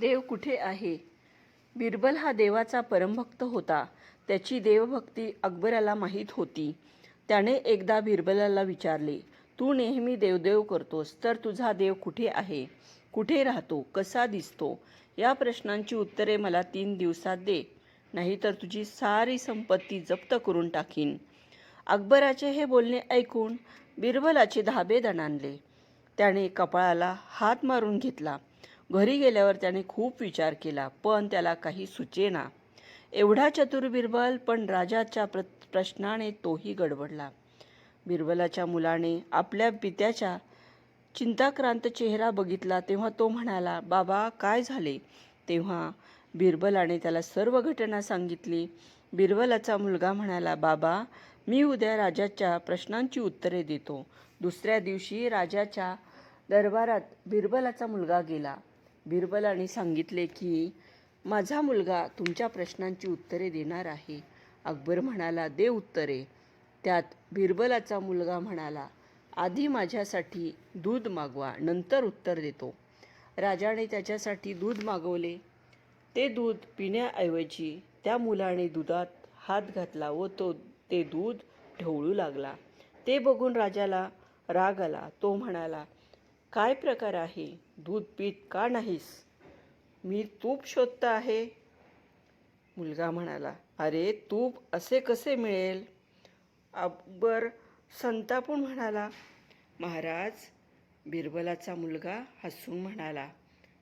देव कुठे आहे? बिरबल हा देवाचा परमभक्त होता. त्याची देवभक्ती अकबराला माहीत होती. त्याने एकदा बिरबलाला विचारले तू नेहमी देवदेव करतोस तर तुझा देव कुठे आहे? कुठे राहतो? कसा दिसतो या प्रश्नांची उत्तरे मला तीन दिवसात दे. नाहीतर तुझी सारी संपत्ती जप्त करून टाकीन अकबराचे हे बोलणे ऐकून बिरबलाचे धाबे दणाणले. त्याने कपाळाला हात मारून घेतला. घरी गेल्यावर त्याने खूप विचार केला पण त्याला काही सुचेना. एवढा चतुर बिरबल पण राजाच्या प्र प्रश्नाने तोही गडबडला. बिरबलाच्या मुलाने आपल्या पित्याच्या चिंताक्रांत चेहरा बघितला तेव्हा तो म्हणाला बाबा काय झाले? तेव्हा बिरबलाने त्याला सर्व घटना सांगितली. बिरबलाचा मुलगा म्हणाला बाबा मी उद्या राजाच्या प्रश्नांची उत्तरे देतो. दुसऱ्या दिवशी राजाच्या दरबारात बिरबलाचा मुलगा गेला. बिरबलाने सांगितले की माझा मुलगा तुमच्या प्रश्नांची उत्तरे देणार आहे. अकबर म्हणाला दे उत्तरे. त्यात बिरबलाचा मुलगा म्हणाला आधी माझ्यासाठी दूध मागवा नंतर उत्तर देतो. राजाने त्याच्यासाठी दूध मागवले. ते दूध पिण्याऐवजी त्या मुलाने दुधात हात घातला व तो ते दूध ढवळू लागला. ते बघून राजाला राग आला. तो म्हणाला काय प्रकार आहे? दूध पीत का नाहीस? मी तूप शोधता आहे. मुलगा म्हणाला अरे तूप असे कसे मिळेल? अकबर संतापून म्हणाला महाराज बिरबलाचा मुलगा हसून म्हणाला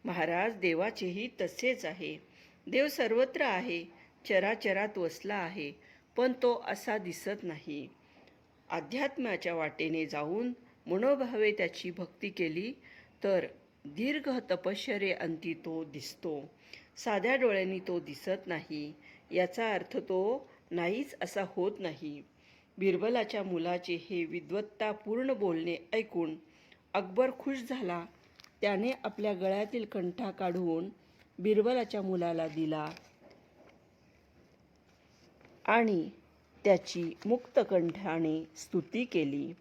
महाराज देवाचेही तसेच आहे. देव सर्वत्र आहे चराचरात वसला आहे पण तो असा दिसत नाही. अध्यात्माच्या वाटेने जाऊन मनोभावे त्याची भक्ती केली तर दीर्घ तपश्चर्ये अंती तो दिसतो. साध्या डोळ्यांनी तो दिसत नाही. याचा अर्थ तो नाहीच असा होत नाही. बिरबलाच्या मुलाचे हे विद्वत्तापूर्ण बोलणे ऐकून अकबर खुश झाला. त्याने आपल्या गळ्यातील कंठा काढून बिरबलाच्या मुलाला दिला आणि त्याची मुक्तकंठाने स्तुती केली.